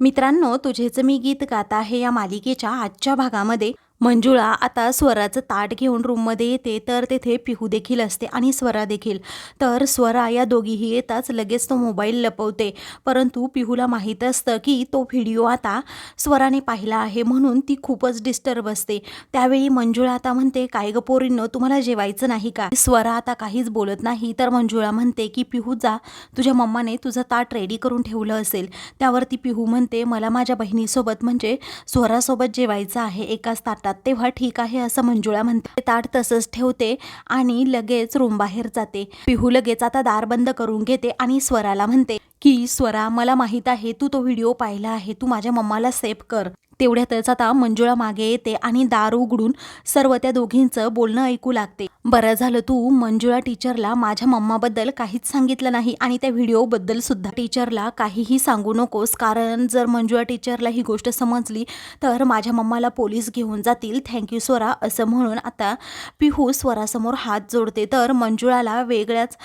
मित्रांनो तुझेच मी गीत गात आहे या मालिकेच्या आजच्या भागामध्ये. मंजुळा आता स्वराचं ताट घेऊन रूममध्ये येते तर तेथे पिहू देखील असते आणि स्वरा देखील. तर स्वरा या दोघीही येताच लगेच तो मोबाईल लपवते. परंतु पिहूला माहीत असतं की तो व्हिडिओ आता स्वराने पाहिला आहे म्हणून ती खूपच डिस्टर्ब असते. त्यावेळी मंजुळा आता म्हणते काय ग पोरींनो तुम्हाला जेवायचं नाही का? स्वरा आता काहीच बोलत नाही. तर मंजुळा म्हणते की पिहू जा तुझ्या मम्माने तुझं ताट रेडी करून ठेवलं असेल. त्यावरती पिहू म्हणते मला माझ्या बहिणीसोबत म्हणजे स्वरासोबत जेवायचं आहे एकाच ताटात. तेव्हा ठीक आहे असं मंजुळा म्हणते. ताट तसंच ठेवते आणि लगेच रूम बाहेर जाते. पिहू लगेच आता दार बंद करून घेते आणि स्वराला म्हणते की स्वरा मला माहीत आहे तू तो व्हिडिओ पाहिला आहे. तू माझ्या मम्माला सेव्ह कर. तेवढ्यातच आता मंजुळा मागे येते आणि दार उघडून सर्व त्या दोघींचं बोलणं ऐकू लागते. बरं झालं तू मंजुळा टीचरला माझ्या मम्माबद्दल काहीच सांगितलं नाही आणि त्या व्हिडिओबद्दल सुद्धा. टीचरला काहीही सांगू नकोस कारण जर मंजुळा टीचरला ही गोष्ट समजली तर माझ्या मम्माला पोलीस घेऊन जातील. थँक्यू स्वरा असं म्हणून आता पिहू स्वरासमोर हात जोडते. तर मंजुळाला वेगळ्याच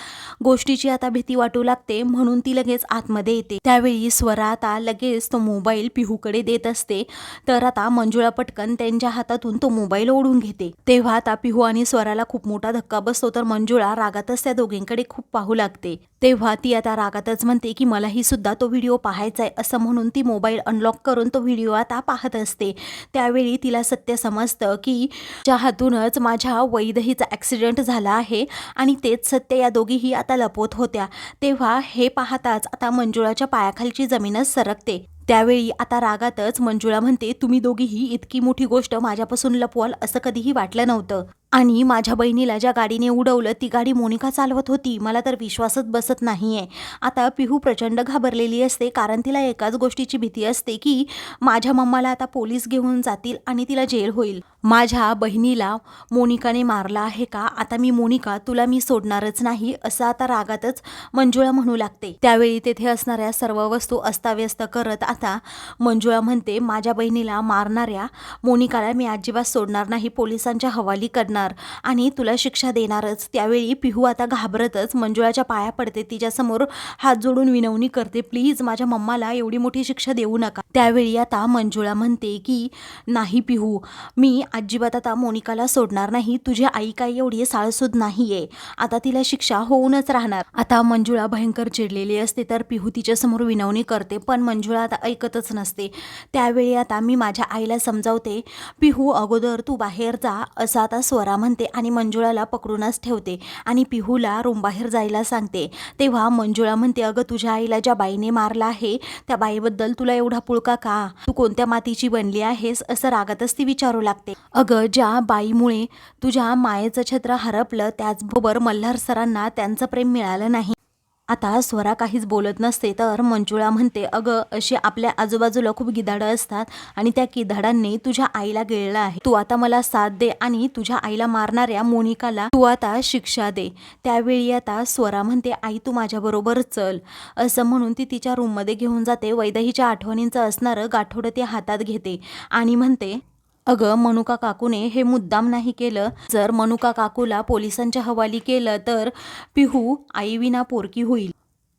गोष्टीची आता भीती वाटू लागते म्हणून ती लगेच आतमध्ये येते. त्यावेळी स्वरा आता लगेच तो मोबाईल पिहूकडे देत असते. तर आता मंजुळा पटकन त्यांच्या हातातून तो मोबाईल ओढून घेते. तेव्हा आता पिहू आणि स्वराला खूप मोठा धक्का बसतो तर मंजुळा रागातच त्या दोघींकडे खूप पाहू लागते. तेव्हा ती आता रागातच म्हणते की मलाही सुद्धा तो व्हिडिओ पाहायचा आहे असं म्हणून ती मोबाईल अनलॉक करून तो व्हिडिओ आता पाहत असते. त्यावेळी तिला सत्य समजतं की ज्या हातूनच माझ्या वैदहीचा ॲक्सिडेंट झाला आहे आणि तेच सत्य या दोघीही आता लपवत होत्या. तेव्हा हे पाहताच आता मंजुळाच्या पायाखालची जमीनच सरकते. त्यावेळी आता रागातच मंजुळा म्हणते तुम्ही दोघीही इतकी मोठी गोष्ट माझ्यापासून लपवाल असं कधीही वाटलं नव्हतं. आणि माझ्या बहिणीला ज्या गाडीने उडवलं ती गाडी मोनिका चालवत होती. मला तर विश्वासच बसत नाही आहे आता पिहू प्रचंड घाबरलेली असते कारण तिला एकाच गोष्टीची भीती असते की माझ्या मम्माला आता पोलीस घेऊन जातील आणि तिला जेल होईल. माझ्या बहिणीला मोनिकाने मारला आहे का? आता मी मोनिका तुला मी सोडणारच नाही असं आता रागातच मंजुळा म्हणू लागते. त्यावेळी तेथे असणाऱ्या सर्व वस्तू अस्ताव्यस्त करत आता मंजुळा म्हणते माझ्या बहिणीला मारणाऱ्या मोनिकाला मी अजिबात सोडणार नाही पोलिसांच्या हवाली करणार आणि तुला शिक्षा देणारच. त्यावेळी पिहू आता घाबरतच मंजुळाच्या पाया पडते. तिच्यासमोर हात जोडून विनवणी करते प्लीज माझ्या मम्माला एवढी मोठी शिक्षा देऊ नका. त्यावेळी आता मंजुळा म्हणते की नाही पिहू मी अजिबात आता मोनिकाला सोडणार नाही. तुझी आई काही एवढी साळसूद नाहीये. आता तिला शिक्षा होऊनच राहणार. आता मंजुळा भयंकर चिडलेली असते तर पिहू तिच्यासमोर विनवणी करते पण मंजुळा आता ऐकतच नसते. त्यावेळी आता मी माझ्या आईला समजावते पिहू अगोदर तू बाहेर जा. असं आता स्वरा म्हणते आणि मंजुळाला पकडूनच ठेवते आणि पिहूला रूमबाहेर जायला सांगते. तेव्हा मंजुळा म्हणते अगं तुझ्या आईला ज्या बाईने मारला आहे त्या बाईबद्दल तुला एवढा पुळका का? तू कोणत्या मातीची बनली आहेस असं रागातच ती विचारू लागते. अगं ज्या बाईमुळे तुझ्या मायेचं छत्र हरपलं त्याचबरोबर मल्हार सरांना त्यांचं प्रेम मिळालं नाही. आता स्वरा काहीच बोलत नसते तर मंजुळा म्हणते अगं अशी आपल्या आजूबाजूला खूप गिधाडं असतात आणि त्या गिधाडांनी तुझ्या आईला गिळलं आहे. तू आता मला साथ दे आणि तुझ्या आईला मारणाऱ्या मोनिकाला तू आता शिक्षा दे. त्यावेळी आता स्वरा म्हणते आई तू माझ्याबरोबर चल. असं म्हणून ती तिच्या रूममध्ये घेऊन जाते. वैदहीच्या आठवणींचं असणारं गाठोडं ती हातात घेते आणि म्हणते अगं मनुका काकूने हे मुद्दाम नाही केलं. जर मनुका काकूला पोलिसांच्या हवाली केलं तर पिहू आईविना पोरकी होईल.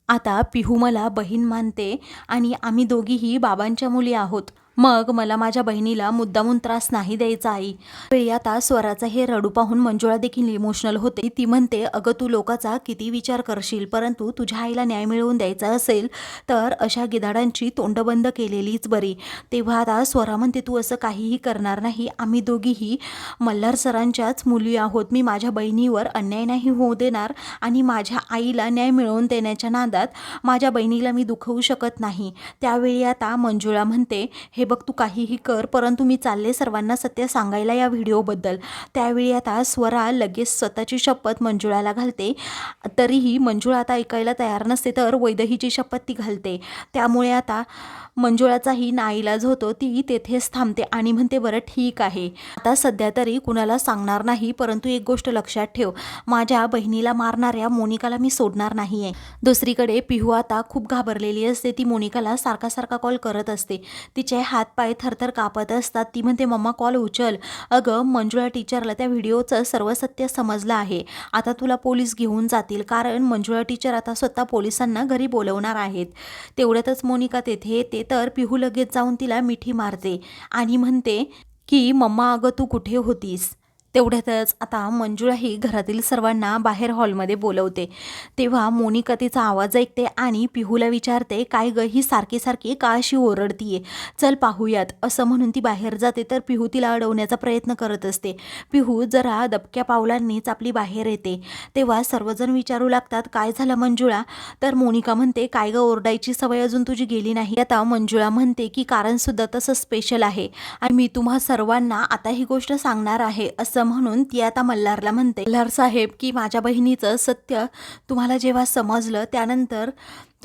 आता पिहू मला बहीण मानते आणि आम्ही दोघीही बाबांच्या मुली आहोत. मग मला माझ्या बहिणीला मुद्दामून त्रास नाही द्यायचा आई. वेळी आता स्वराचं हे रडू पाहून मंजुळा देखील इमोशनल होते. ती म्हणते अगं तू लोकाचा किती विचार करशील परंतु तुझ्या आईला न्याय मिळवून द्यायचा असेल तर अशा गिधाडांची तोंडबंद केलेलीच बरी. तेव्हा आता स्वरा म्हणते तू असं काहीही करणार नाही. आम्ही दोघीही मल्हार सरांच्याच मुली आहोत. मी माझ्या बहिणीवर अन्याय नाही होऊ देणार आणि माझ्या आईला न्याय मिळवून देण्याच्या नादात माझ्या बहिणीला मी दुखवू शकत नाही. त्यावेळी आता मंजुळा म्हणते हे बघ तू काहीही कर परंतु मी चालले सर्वांना सत्य सांगायला या व्हिडिओबद्दल. त्यावेळी आता स्वरा लगेच स्वतःची शपथ मंजुळाला घालते. तरीही मंजुळा आता ऐकायला तयार नसते तर वैदहीची शपथ ती घालते. त्यामुळे आता मंजुळाचाही नाईलाज होतो ती तेथेच थांबते आणि म्हणते बरं ठीक आहे. आता सध्या तरी कुणाला सांगणार नाही परंतु एक गोष्ट लक्षात ठेव. माझ्या बहिणीला मारणाऱ्या मोनिकाला मी सोडणार नाही आहे दुसरीकडे पिहू आता खूप घाबरलेली असते. ती मोनिकाला सारखा सारखा कॉल करत असते. तिचे हात हातपाय थरथर कापत असतात. ती म्हणते मम्मा कॉल उचल. अगं मंजुळा टीचरला त्या व्हिडिओचं सर्व सत्य समजलं आहे. आता तुला पोलीस घेऊन जातील कारण मंजुळा टीचर आता स्वतः पोलिसांना घरी बोलवणार आहेत. तेवढ्यातच मोनिका तेथे येते तर पिहू लगेच जाऊन तिला मिठी मारते आणि म्हणते की मम्मा अगं तू कुठे होतीस? तेवढ्यातच आता मंजुळा ही घरातील सर्वांना बाहेर हॉलमध्ये बोलवते. तेव्हा मोनिका तिचा आवाज ऐकते आणि पिहूला विचारते काय ग ही सारखी सारखी का अशी ओरडतीये? चल पाहूयात. असं म्हणून ती बाहेर जाते तर पिहू तिला अडवण्याचा प्रयत्न करत असते. पिहू जरा दबक्या पावलांनीच आपली बाहेर येते. तेव्हा सर्वजण विचारू लागतात काय झालं मंजुळा? तर मोनिका म्हणते काय ग ओरडायची सवय अजून तुझी गेली नाही. आता मंजुळा म्हणते की कारण सुद्धा तसं स्पेशल आहे आणि मी तुम्हा सर्वांना आता ही गोष्ट सांगणार आहे असं म्हणून ती आता मल्हारला म्हणते. मल्हार साहेब की माझ्या बहिणीचं सत्य तुम्हाला जेव्हा समजलं त्यानंतर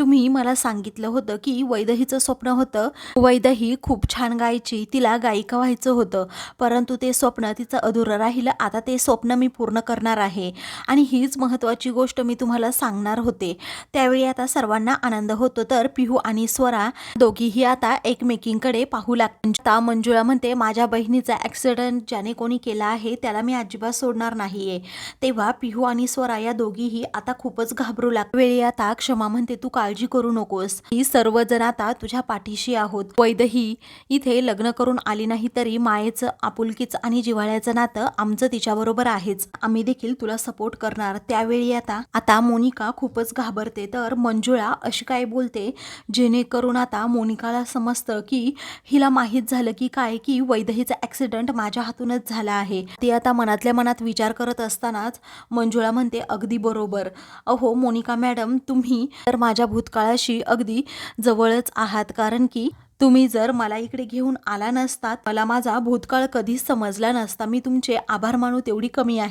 तुम्ही मला सांगितलं होतं की वैदहीचं स्वप्न होतं. वैदही खूप छान गायची तिला गायिका व्हायचं होतं. परंतु ते स्वप्न तिचं अधुरं राहिलं. आता ते स्वप्न मी पूर्ण करणार आहे. आणि हीच महत्त्वाची गोष्ट मी तुम्हाला सांगणार होते. त्यावेळी आता सर्वांना आनंद होतो. तर पिहू आणि स्वरा दोघीही आता एकमेकींकडे पाहू लागतात मंजुळा म्हणते माझ्या बहिणीचा ॲक्सिडंट ज्याने कोणी केला आहे त्याला मी अजिबात सोडणार नाहीये. तेव्हा पिहू आणि स्वरा या दोघीही आता खूपच घाबरू लाग वेळी आता क्षमा म्हणते तू काळजी करू नकोस. ही सर्वजण आता तुझ्या पाठीशी आहोत. वैदही इथे लग्न करून आली नाही तरी मायेचं आपुलकीचं आणि जिव्हाळ्याचं नातं आमचं तिच्याबरोबर आहेच. आम्ही देखील तुला सपोर्ट करणार. त्यावेळी आता आता मोनिका खूपच घाबरते. तर मंजुळा अशी काय बोलते? जेणेकरून आता मोनिकाला समजतं की हिला माहीत झालं की काय की वैदहीचा ऍक्सिडेंट माझ्या हातूनच झाला आहे. ती आता मनातल्या मनात विचार करत असतानाच मंजुळा म्हणते अगदी बरोबर. अहो मोनिका मॅडम तुम्ही तर माझ्या भूतकाळाशी अगदी जवळच आहात. कारण की तुम्ही जर मला इकडे घेऊन आला नसतात मला माझा भूतकाळ कधीच समजला नसता. मी तुमचे आभार मानू तेवढी कमी आहे.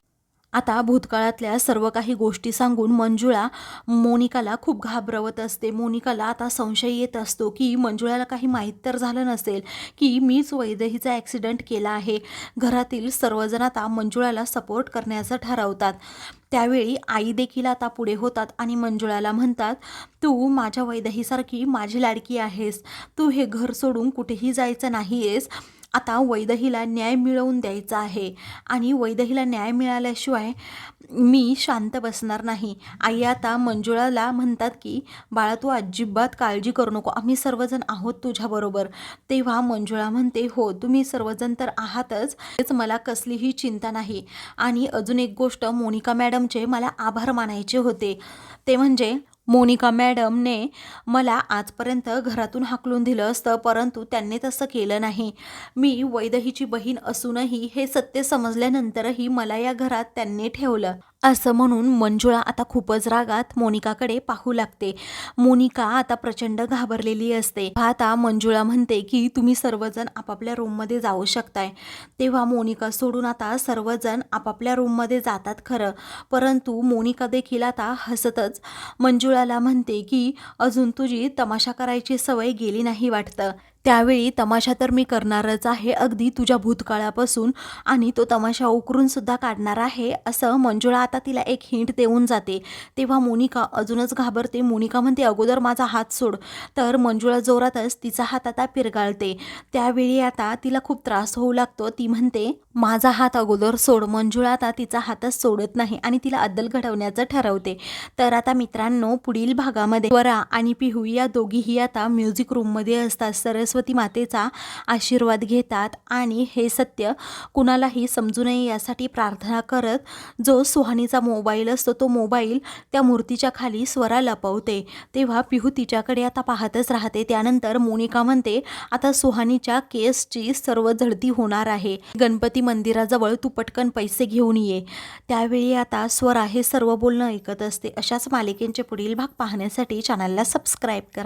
आता भूतकाळातल्या सर्व काही गोष्टी सांगून मंजुळा मोनिकाला खूप घाबरवत असते. मोनिकाला आता संशय येत असतो की मंजुळाला काही माहीत तर झालं नसेल की मीच वैदेहीचा ॲक्सिडेंट केला आहे. घरातील सर्वजण आता मंजुळाला सपोर्ट करण्याचं ठरवतात. त्यावेळी आई देखील आता पुढे होतात आणि मंजुळाला म्हणतात तू माझ्या वैदहीसारखी माझी लाडकी आहेस. तू हे घर सोडून कुठेही जायचं नाही आहेस आता वैदहीला न्याय मिळवून द्यायचा आहे. आणि वैदहीला न्याय मिळाल्याशिवाय मी शांत बसणार नाही. आई आता मंजुळाला म्हणतात की बाळा तू अजिबात काळजी करू नको. आम्ही सर्वजण आहोत तुझ्याबरोबर तेव्हा मंजुळा म्हणते हो तुम्ही सर्वजण तर आहातच. तेच मला कसलीही चिंता नाही. आणि अजून एक गोष्ट मोनिका मॅडमचे मला आभार मानायचे होते. ते म्हणजे मोनिका मॅडमने मला आजपर्यंत घरातून हाकलून दिलं असतं परंतु त्यांनी तसं केलं नाही. मी वैदहीची बहीण असूनही हे सत्य समजल्यानंतरही मला या घरात त्यांनी ठेवलं. असं म्हणून मंजुळा आता खूपच रागात मोनिकाकडे पाहू लागते. मोनिका आता प्रचंड घाबरलेली असते. आता मंजुळा म्हणते की तुम्ही सर्वजण आपापल्या रूममध्ये जाऊ शकताय. तेव्हा मोनिका सोडून आता सर्वजण आपापल्या रूममध्ये जातात खरं. परंतु मोनिका देखील आता हसतच. मंजुळाला म्हणते की अजून तुझी तमाशा करायची सवय गेली नाही वाटतं. त्यावेळी तमाशा तर मी करणारच आहे अगदी तुझ्या भूतकाळापासून. आणि तो तमाशा उकरून सुद्धा काढणार आहे असं मंजुळा आता तिला एक हिंट देऊन जाते. तेव्हा मोनिका अजूनच घाबरते. मोनिका म्हणते अगोदर माझा हात सोड. तर मंजुळा जोरातच तिचा हात आता पिरगाळते. त्यावेळी आता तिला खूप त्रास होऊ लागतो. ती म्हणते माझा हात अगोदर सोड. मंजुळा आता तिचा हातच सोडत नाही आणि तिला अद्दल घडवण्याचं ठरवते. तर आता मित्रांनो पुढील भागामध्ये वरा आणि पिहू या दोघीही आता म्युझिक रूममध्ये असतात. सरस्वती मातेचा आशीर्वाद घेतात आणि हे सत्य कुणालाही समजू नये यासाठी प्रार्थना करत जो सुहानीचा मोबाईल असतो तो मोबाईल त्या मूर्तीच्या खाली स्वरा लपवते. तेव्हा पिहू तिच्याकडे आता पाहतच राहते. त्यानंतर मोनिका म्हणते आता सुहानीच्या केसची सर्व झडती होणार आहे. गणपती मंदिराजवळ तू पटकन पैसे घेऊन ये. त्यावेळी आता स्वरा हे सर्व बोलणं ऐकत असते. अशाच मालिकेंचे पुढील भाग पाहण्यासाठी चॅनलला सबस्क्राईब करा.